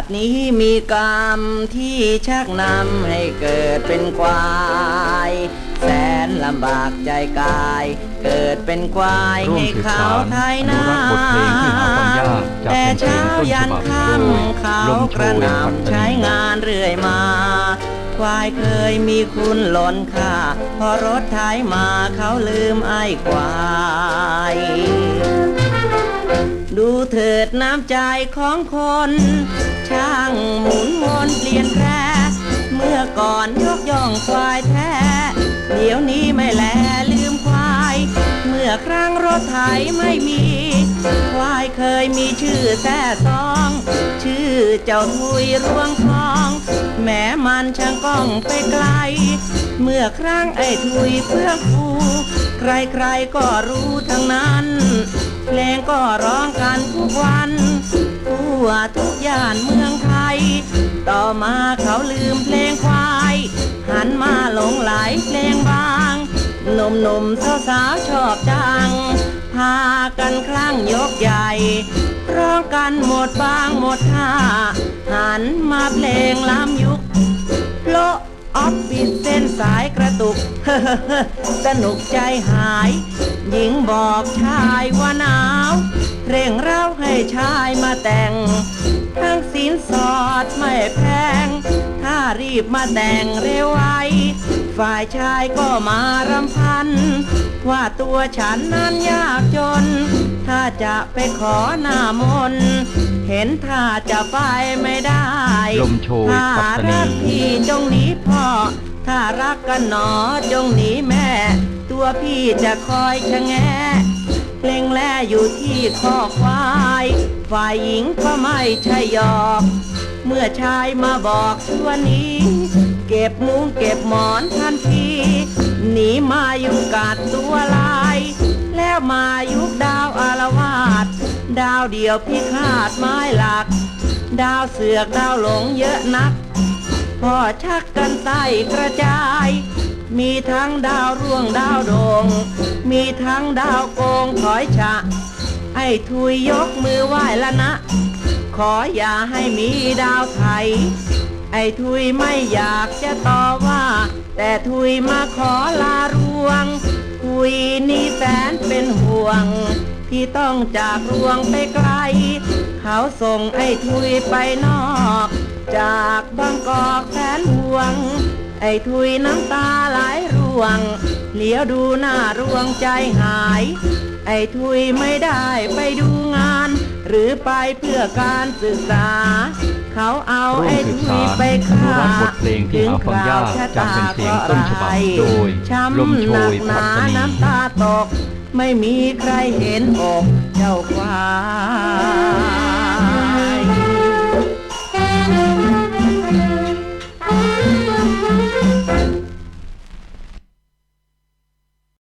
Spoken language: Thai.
ตินี้มีกรรมที่ชักนำให้เกิดเป็นควาย แสนลำบากใจกาย เกิดเป็นควายร่วมให้สืบเขาสานไทยอนุนารักษ์บทเพลงที่หาฟังยากจากแต่เป็นเพลเช้างต้นฉยันบับค่โดยำเขาลมโชกระยหพัฒนำนีใช้งานเรื่อยมา ควายเคยมีคุณล้นค่าพอรถไถมาเขาลืมไอ้ควาย เถิดน้ำใจของคน ช่างหมุนวนเปลี่ยนแปรเมื่อก่อนยกย่องควายแท้ เดี๋ยวนี้ไม่แลลืมควาย เมื่อครั้งรถไถไม่มี ควายเคยมีชื่อแท้ซอง ชื่อเจ้าทุยรวงทอง แม้มันช่างก้องไปไกล เมื่อครั้งไอ้ทุยเพื่องฟู ใครๆก็รู้ทั้งนั้น เพลงก็ร้องกันทุกวันทั่วทุกย่านเมืองไทย ต่อมาเขาลืมเพลงควาย หันมาหลงไหลเพลงบางหนุ่มๆสาวๆชอบจัง พากันคลั่งยกใหญ่ ร้องกันหมดบางหมดท่าหันมาเพลงล้ำยุค สนุกใจหาย หญิงบอกชายว่าหนาว เร่งเร้าให้ชายมาแต่ง ทั้งสินสอดไม่แพง ถ้ารีบมาแต่งเร็วไว ฝ่ายชายก็มารำพัน ว่าตัวฉันนั้นยากจน ถ้าจะไปขอหน้ามนต์เห็นถ้าจะไปไม่ได้ลมโชยถ้าปัตตานีรักพี่จงหนีพ่อ ถ้ารักกันหนอจงหนีแม่ ตัวพี่จะคอยชะแงเพลงแลอยู่ที่ข้อควาย ฝ่ายหญิงก็ไม่ใช่หยอก เมื่อชายมาบอกชั่วนี้ เก็บมุ้งเก็บหมอนทันทีหนีมาอยู่กัดตัวลาย แล้วมายุคดาวอารวาสดาวเดียวพิฆาตไม้หลัก ดาวเสือกดาวหลงเยอะนัก พอชักกันไส้กระจาย มีทั้งดาวร่วงดาวโดง มีทั้งดาวโกงถอยฉะ ไอ้ทุยยกมือไหว้ละนะ ขออย่าให้มีดาวไทย ไอ้ทุยไม่อยากจะต่อว่า แต่ทุยมาขอลารวง ทุยนี่แสนเป็นห่วง ที่ต้องจากรวงไปไกล เขาส่งไอ้ทุยไปนอก จากบางกอกแสนห่วง ไอ้ทุยน้ำตาไหลร่วง เหลียวดูหน้าร่วงใจหาย ไอ้ทุยไม่ได้ไปดูงาน หรือไปเพื่อการศึกษา เขาเอาไอ้ทุยไปฆ่ารักลงที่าฟังยากจากเป็นเพลงต้นฉบับโดยช้ำลมโชหนัยกหปันาน้ำตาตก ไม่มีใครเห็นอกเจ้าควา